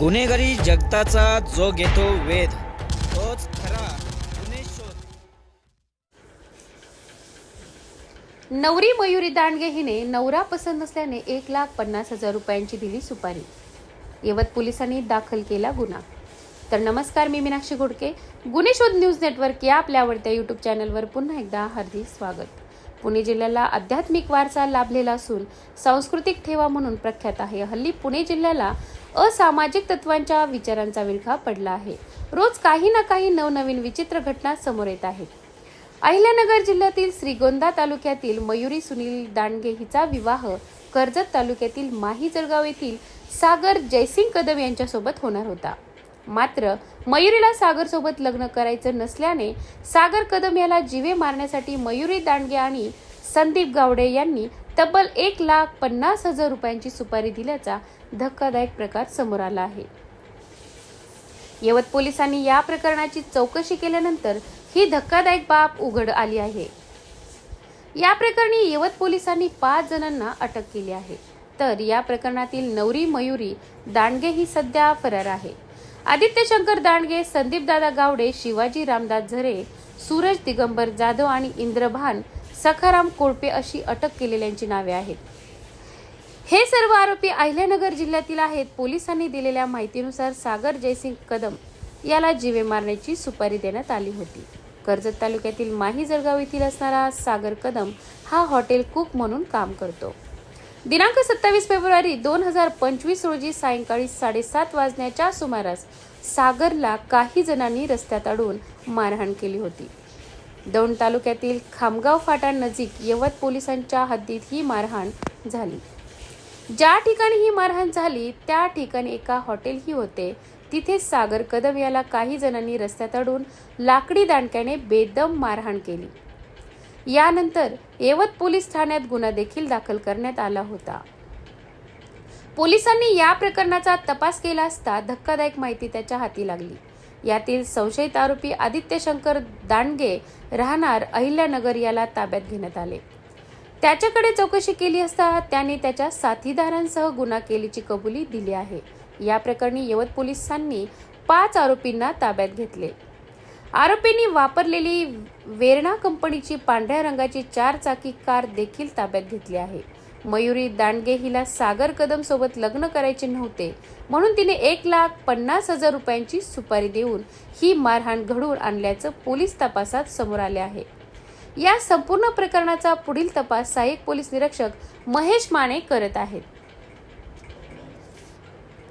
गुन्हेगारी जगताचा जो घेतो वेध तोच खरा गुन्हे शोध. नवरी मयुरी दांडगे हिने नवरा पसंत नसल्याने एक लाख पन्नास हजार रुपयांची दिली सुपारी. यवत पोलिसांनी दाखल केला गुन्हा. तर नमस्कार मी मीनाक्षी घोडके. गुन्हे शोध न्यूज नेटवर्क या आपल्या आवडत्या युट्यूब चॅनलवर पुन्हा एकदा हार्दिक स्वागत. पुणे जिल्ह्याला आध्यात्मिक वारसा लाभलेला असून सांस्कृतिक ठेवा म्हणून प्रख्यात आहे. हल्ली पुणे जिल्ह्याला असामाजिक तत्वांच्या विचारांचा विळखा पडला आहे. रोज काही ना काही नवनवीन विचित्र घटना समोर येत आहेत. अहिल्यानगर जिल्ह्यातील श्रीगोंदा तालुक्यातील मयुरी सुनील दांडगे हिचा विवाह कर्जत तालुक्यातील माही जळगाव येथील सागर जयसिंग कदम यांच्यासोबत होणार होता. मात्र मयुरीला सागर सोबत लग्न करायचं नसल्याने सागर कदम याला जीवे मारण्यासाठी मयुरी दांडगे आणि संदीप गावडे यांनी तब्बल एक लाख पन्नास हजार रुपयांची सुपारी दिल्याचा धक्कादायक प्रकार समोर आला आहे. यवत पोलिसांनी या प्रकरणाची चौकशी केल्यानंतर ही धक्कादायक बाब उघड आली आहे. या प्रकरणी यवत पोलिसांनी पाच जणांना अटक केली आहे. तर या प्रकरणातील नवरी मयुरी दांडगे ही सध्या फरार आहे. आदित्य शंकर दांडगे संदीप दादा गावडे शिवाजी रामदास झरे सूरज दिगंबर जाधव आणि इंद्रभान सखाराम कोळपे अशी अटक केलेल्यांची नावे आहेत. हे सर्व आरोपी अहिल्यानगर जिल्ह्यातील आहेत. पोलिसांनी दिलेल्या माहितीनुसार सागर जयसिंग कदम याला जीवे मारण्याची सुपारी देण्यात आली होती. कर्जत तालुक्यातील माही जळगाव येथील असणारा सागर कदम हा हॉटेल कुक म्हणून काम करतो. दिनांक सत्तावीस फेब्रुवारी दोन हजार पंचवीस रोजी सायंकाळी साडेसात वाजण्याच्या सुमारास सागरला काही जणांनी रस्त्यात अडवून मारहाण केली होती. दौंड तालुक्यातील खामगाव फाटा नजीक यवत पोलिसांच्या हद्दीत ही मारहाण झाली. ज्या ठिकाणी ही मारहाण झाली त्या ठिकाणी एका हॉटेलही होते. तिथे सागर कदम याला काही जणांनी रस्त्यात अडून लाकडी दांडक्याने बेदम मारहाण केली. यानंतर येवत पोलीस ठाण्यात गुन्हा देखील दाखल करण्यात आला होता. पोलिसांनी या प्रकरणाचा तपास केला असता धक्कादायक माहिती त्याच्या हाती लागली. यातील संशयित आरोपी आदित्य शंकर दांडगे राहणार अहिल्यानगर याला ताब्यात घेण्यात आले. त्याच्याकडे चौकशी केली असता त्याने त्याच्या साथीदारांसह गुन्हा केल्याची कबुली दिली आहे. या प्रकरणी यवत पोलिसांनी पाच आरोपींना ताब्यात घेतले. आरोपींनी वापरलेली वेरणा कंपनीची पांढऱ्या रंगाची चार चाकी कार देखील ताब्यात घेतली आहे. मयुरी दांडगे हिला सागर कदम सोबत लग्न करायचे नव्हते म्हणून तिने एक लाख पन्नास हजार रुपयांची सुपारी देऊन ही मारहाण घडवून आणल्याचं पोलीस तपासात समोर आले आहे. या संपूर्ण प्रकरणाचा पुढील तपास सहाय्यक पोलीस निरीक्षक महेश माने करत आहेत.